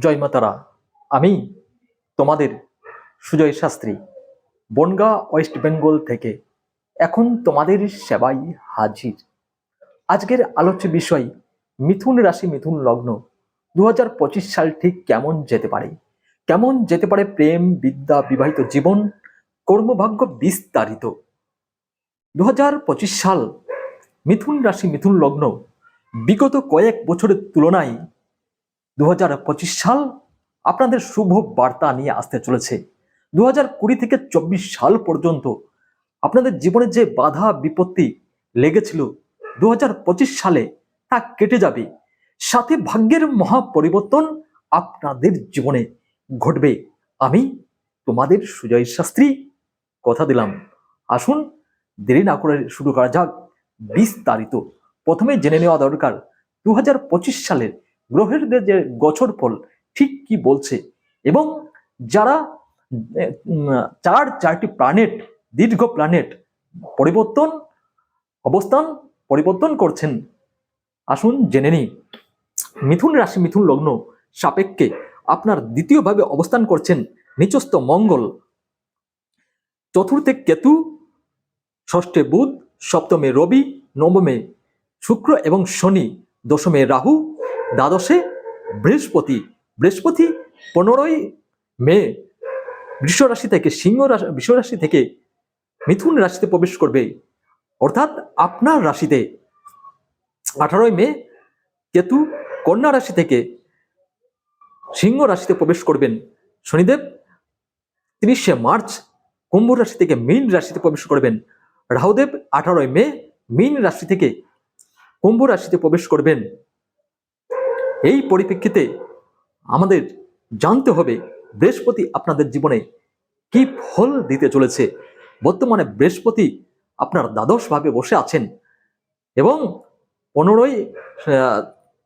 জয় মাতারা আমি তোমাদের সুজয় শাস্ত্রী, বনগা ওয়েস্ট বেঙ্গল থেকে। এখন তোমাদের সেবাই হাজির। আজকের আলোচ্য বিষয়, মিথুন রাশি, মিথুন লগ্ন। দু হাজার পঁচিশ সাল ঠিক কেমন যেতে পারে? কেমন যেতে পারে প্রেম, বিদ্যা, বিবাহিত জীবন, কর্মভাগ্য বিস্তারিত? দু হাজার পঁচিশ সাল, মিথুন রাশি, মিথুন লগ্ন। বিগত কয়েক বছরের তুলনায় দু হাজার পঁচিশ সাল আপনাদের শুভ বার্তা নিয়ে আসতে চলেছে। দু কুড়ি থেকে চব্বিশ সাল পর্যন্ত আপনাদের জীবনে যে বাধা, বিপত্তি লেগেছিল দু হাজার পঁচিশ সালে তা কেটে যাবে। সাথে ভাগ্যের মহা পরিবর্তন আপনাদের জীবনে ঘটবে। আমি তোমাদের সুজয় শাস্ত্রী, কথা দিলাম। আসুন দেরি না করে শুরু করা যাক বিস্তারিত। প্রথমে জেনে নেওয়া দরকার দু হাজার পঁচিশ সালের গ্রহের যে গছর ফল, ঠিক কি বলছে? এবং যারা চার চারটি প্ল্যানেট দীর্ঘ প্ল্যানেট পরিবর্তন, অবস্থান পরিবর্তন করছেন। আসুন জেনে নিই। মিথুন রাশি, মিথুন লগ্ন সাপেক্ষে আপনার দ্বিতীয়ভাবে অবস্থান করছেন নিচস্থ মঙ্গল। চতুর্থে কেতু, ষষ্ঠে বুধ, সপ্তমে রবি, নবমে শুক্র এবং শনি, দশমে রাহু দ্বাদশে বৃহস্পতি বৃহস্পতি পনেরোই মে বৃষ রাশি থেকে সিংহ রাশি বৃষ রাশি থেকে মিথুন রাশিতে প্রবেশ করবে। অর্থাৎ আপনার রাশিতে আঠারোই মে কেতু কন্যা রাশি থেকে সিংহ রাশিতে প্রবেশ করবেন। শনিদেব তিরিশে মার্চ কুম্ভ রাশি থেকে মীন রাশিতে প্রবেশ করবেন। রাহুদেব আঠারোই মে মীন রাশি থেকে কুম্ভ রাশিতে প্রবেশ করবেন। এই পরিপ্রেক্ষিতে আমাদের জানতে হবে বৃহস্পতি আপনাদের জীবনে কি ফল দিতে চলেছে। বর্তমানে বৃহস্পতি আপনার দ্বাদশ ভাবে বসে আছেন এবং পনেরোই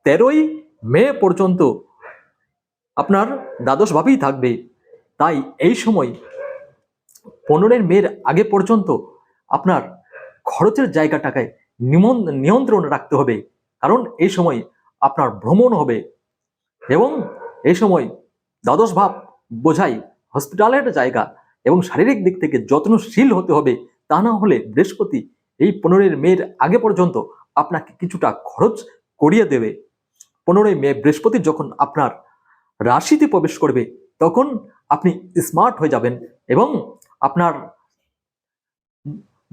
তেরোই মে পর্যন্ত আপনার দ্বাদশ ভাবেই থাকবে। তাই এই সময় পনেরোই মের আগে পর্যন্ত আপনার খরচের জায়গাটাকে নিমন- নিয়ন্ত্রণ রাখতে হবে। কারণ এই সময় আপনার ভ্রমণ হবে। এবং এই সময় দ্বাদশ ভাব বোঝাই হসপিটালের জায়গা এবং শারীরিক দিক থেকে যত্নশীল হতে হবে। তা না হলে বৃহস্পতি এই পনেরোই মের আগে পর্যন্ত আপনাকে কিছুটা খরচ করিয়ে দেবে। পনেরোই মে বৃহস্পতি যখন আপনার রাশিতে প্রবেশ করবে, তখন আপনি স্মার্ট হয়ে যাবেন এবং আপনার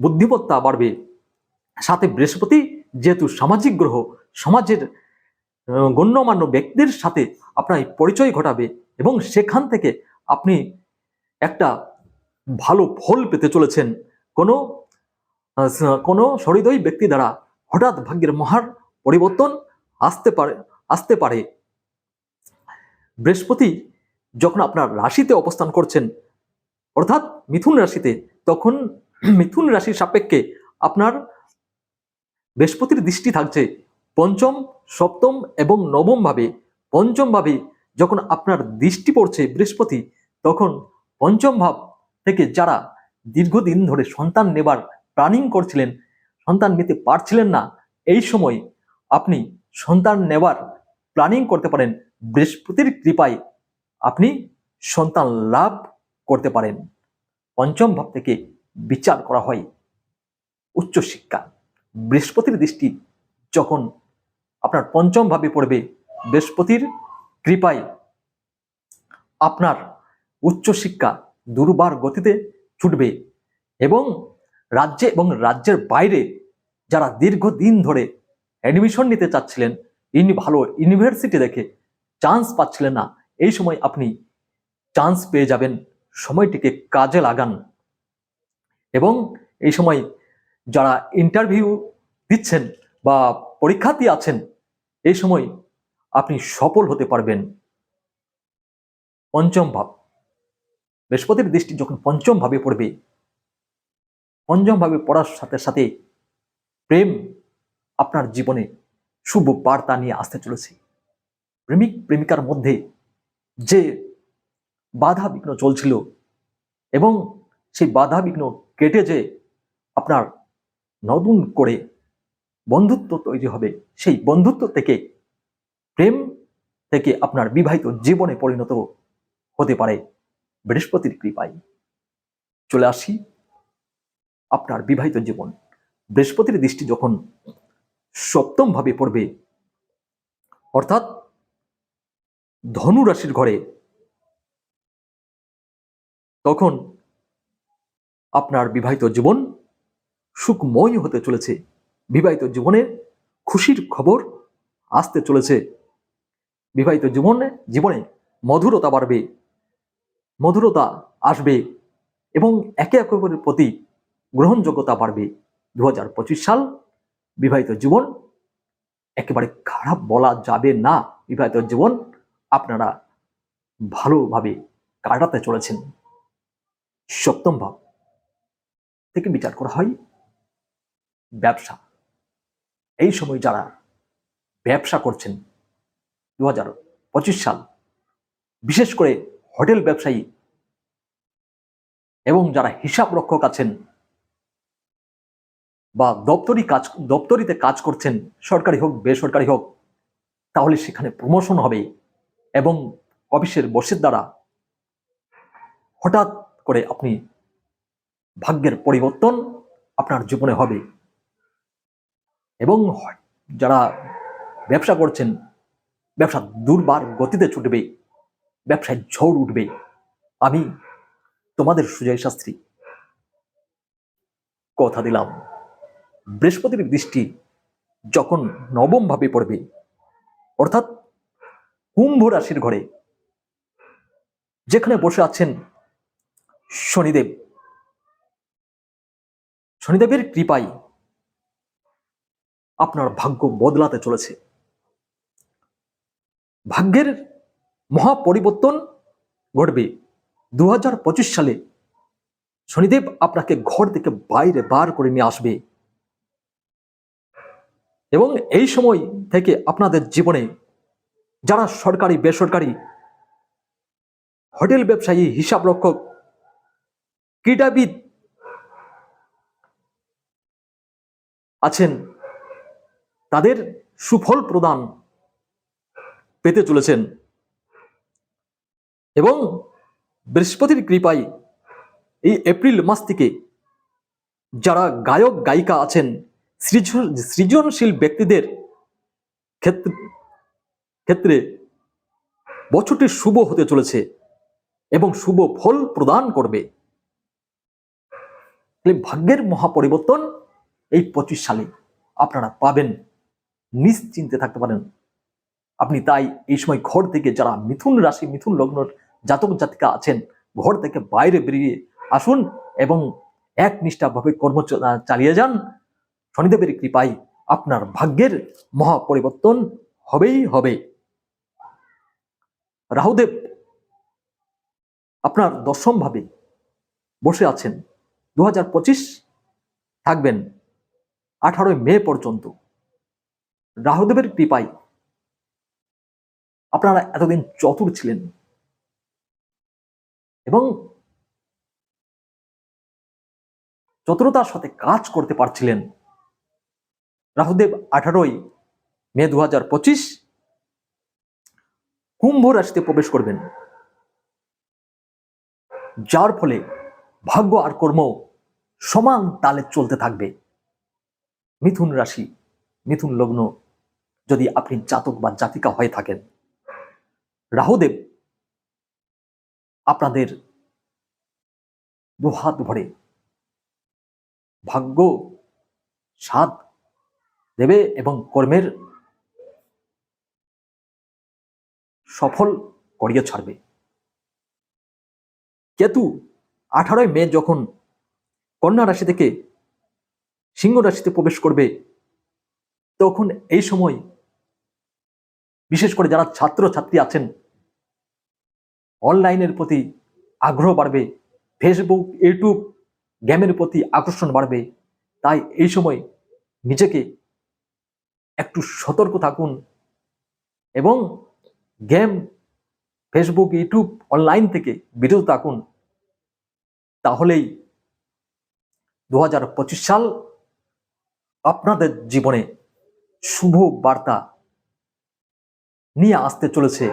বুদ্ধিমত্তা বাড়বে। সাথে বৃহস্পতি যেহেতু সামাজিক গ্রহ, সমাজের গণ্যমান্য ব্যক্তির সাথে আপনার পরিচয় ঘটাবে এবং সেখান থেকে আপনি একটা ভালো ফল পেতে চলেছেন। কোনো কোনো সহৃদয় ব্যক্তি দ্বারা হঠাৎ ভাগ্যের মহার পরিবর্তন আসতে পারে আসতে পারে। বৃহস্পতি যখন আপনার রাশিতে অবস্থান করছেন, অর্থাৎ মিথুন রাশিতে, তখন মিথুন রাশির সাপেক্ষে আপনার বৃহস্পতির দৃষ্টি থাকছে। পঞ্চম, সপ্তম এবং নবম ভাবে পঞ্চম ভাবে যখন আপনার দৃষ্টি পড়ছে বৃহস্পতি, তখন পঞ্চম ভাব থেকে যারা দীর্ঘদিন ধরে সন্তান নেবার প্ল্যানিং করছিলেন, সন্তান নিতে পারছিলেন না, এই সময় আপনি সন্তান নেবার প্ল্যানিং করতে পারেন। বৃহস্পতির কৃপায় আপনি সন্তান লাভ করতে পারেন। পঞ্চম ভাব থেকে বিচার করা হয়। উচ্চশিক্ষা। বৃহস্পতির দৃষ্টি যখন আপনার পঞ্চম ভাবে পড়বে বৃহস্পতির কৃপায়। আপনার উচ্চশিক্ষা দুর্বার গতিতে ছুটবে এবং রাজ্যে এবং রাজ্যের বাইরে যারা দীর্ঘদিন ধরে অ্যাডমিশন নিতে চাচ্ছিলেন, ইনি ভালো ইউনিভার্সিটি দেখে চান্স পাচ্ছিলেন না। এই সময় আপনি চান্স পেয়ে যাবেন, সময়টিকে কাজে লাগান। এবং এই সময় যারা ইন্টারভিউ দিচ্ছেন বা পরীক্ষার্থী আছেন এই সময় আপনি সফল হতে পারবেন। পঞ্চম ভাব। বৃহস্পতির দৃষ্টি যখন পঞ্চম ভাবে পড়বে, পঞ্চম ভাবে পড়ার সাথে সাথে প্রেম আপনার জীবনে শুভ বার্তা নিয়ে আসতে চলেছে। প্রেমিক, প্রেমিকার মধ্যে যে বাধা বিঘ্ন চলছিল এবং সেই বাধা বিঘ্ন কেটে যে আপনার নতুন করে বন্ধুত্ব তৈরি হবে। সেই বন্ধুত্ব থেকে, প্রেম থেকে আপনার বিবাহিত জীবনে পরিণত হতে পারে বৃহস্পতির কৃপায়। চলে আসি আপনার বিবাহিত জীবন। বৃহস্পতির দৃষ্টি যখন সপ্তম ভাবে পড়বে, অর্থাৎ ধনু রাশির ঘরে, তখন আপনার বিবাহিত জীবন সুখময় হতে চলেছে। বিবাহিত জীবনে খুশির খবর আসতে চলেছে। বিবাহিত জীবনে জীবনে মধুরতা বাড়বে, মধুরতা আসবে এবং একে অপরের প্রতি গ্রহণযোগ্যতা বাড়বে। দু হাজার পঁচিশ সাল বিবাহিত জীবন একেবারে খারাপ বলা যাবে না। বিবাহিত জীবন আপনারা ভালোভাবে কাটাতে চলেছেন। সপ্তম ভাব থেকে বিচার করা হয় ব্যবসা। এই সময় যারা ব্যবসা করছেন দু পঁচিশ সাল, বিশেষ করে হোটেল ব্যবসায়ী এবং যারা হিসাব রক্ষক আছেন বা দপ্তরি কাজ, দপ্তরিতে কাজ করছেন, সরকারি হোক, বেসরকারি হোক, তাহলে সেখানে প্রমোশন হবে এবং অফিসের বসের দ্বারা হঠাৎ করে আপনি ভাগ্যের পরিবর্তন আপনার জীবনে হবে। এবং যারা ব্যবসা করছেন, ব্যবসা দুর্বার গতিতে ছুটবে, ব্যবসায় ঝড় উঠবে। আমি তোমাদের সুজয় শাস্ত্রী। কথা দিলাম, বৃহস্পতির দৃষ্টি যখন নবম ভাবে পড়বে, অর্থাৎ কুম্ভ রাশির ঘরে, যেখানে বসে আছেন শনিদেব। শনিদেবের কৃপায় আপনার ভাগ্য বদলাতে চলেছে। ভাগ্যের মহা পরিবর্তন ঘটবে। দু হাজার পঁচিশ সালে শনিদেব আপনাকে ঘর থেকে বাইরে বার করে নিয়ে আসবে। এবং এই সময় থেকে আপনাদের জীবনে যারা সরকারি, বেসরকারি, হোটেল ব্যবসায়ী হিসাব রক্ষক ক্রীড়াবিদ আছেন তাদের সুফল প্রদান পেতে চলেছেন। এবং বৃহস্পতির কৃপায় এই এপ্রিল মাস থেকে যারা গায়ক, গায়িকা আছেন, সৃজন, সৃজনশীল ব্যক্তিদের ক্ষেত্রে ক্ষেত্রে বছরটি শুভ হতে চলেছে এবং শুভ ফল প্রদান করবে। ভাগ্যের মহাপরিবর্তন এই পঁচিশ সালে আপনারা পাবেন। নিশ্চিন্তে থাকতে পারেন। আপনি তাই এই সময় ঘর থেকে যারা মিথুন রাশি, মিথুন লগ্নর জাতক, জাতিকা আছেন, ঘর থেকে বাইরে বেরিয়ে আসুন এবং একনিষ্ঠাভাবে কর্ম চ- চালিয়ে যান। শনিদেবের কৃপায় আপনার ভাগ্যের মহা পরিবর্তন হবেই হবে। রাহুদেব আপনার দশম ভাবে বসে আছেন। দু হাজার পঁচিশ থাকবেন। আঠারোই মে পর্যন্ত। রাহুদেবের কৃপায় আপনারা এতদিন চতুর ছিলেন। এবং চতুরতার সাথে কাজ করতে পারছিলেন। রাহুদেব আঠারোই মে দু হাজার পঁচিশ কুম্ভ রাশিতে প্রবেশ করবেন। যার ফলে ভাগ্য আর কর্ম সমান তালে চলতে থাকবে। মিথুন রাশি, মিথুন লগ্ন যদি আপনি জাতক বা জাতিকা হয়ে থাকেন। রাহুদেব আপনাদের দুহাত ভরে ভাগ্য সাথ দেবে এবং কর্মের সফল করিয়ে ছাড়বে। কেতু আঠারোই মে যখন কন্যা রাশি থেকে সিংহ রাশিতে প্রবেশ করবে, তখন এই সময় বিশেষ করে যারা ছাত্র ছাত্রী আছেন, অনলাইনের প্রতি আগ্রহ বাড়বে ফেসবুক ইউটিউব গেমের প্রতি আকর্ষণ বাড়বে, তাই এই সময় নিজেকে একটু সতর্ক থাকুন এবং গেম ফেসবুক ইউটিউব অনলাইন থেকে বিরত থাকুন। তাহলেই দু হাজার পঁচিশ সাল আপনাদের জীবনে শুভ বার্তা নিয়ে আসতে চলেছে।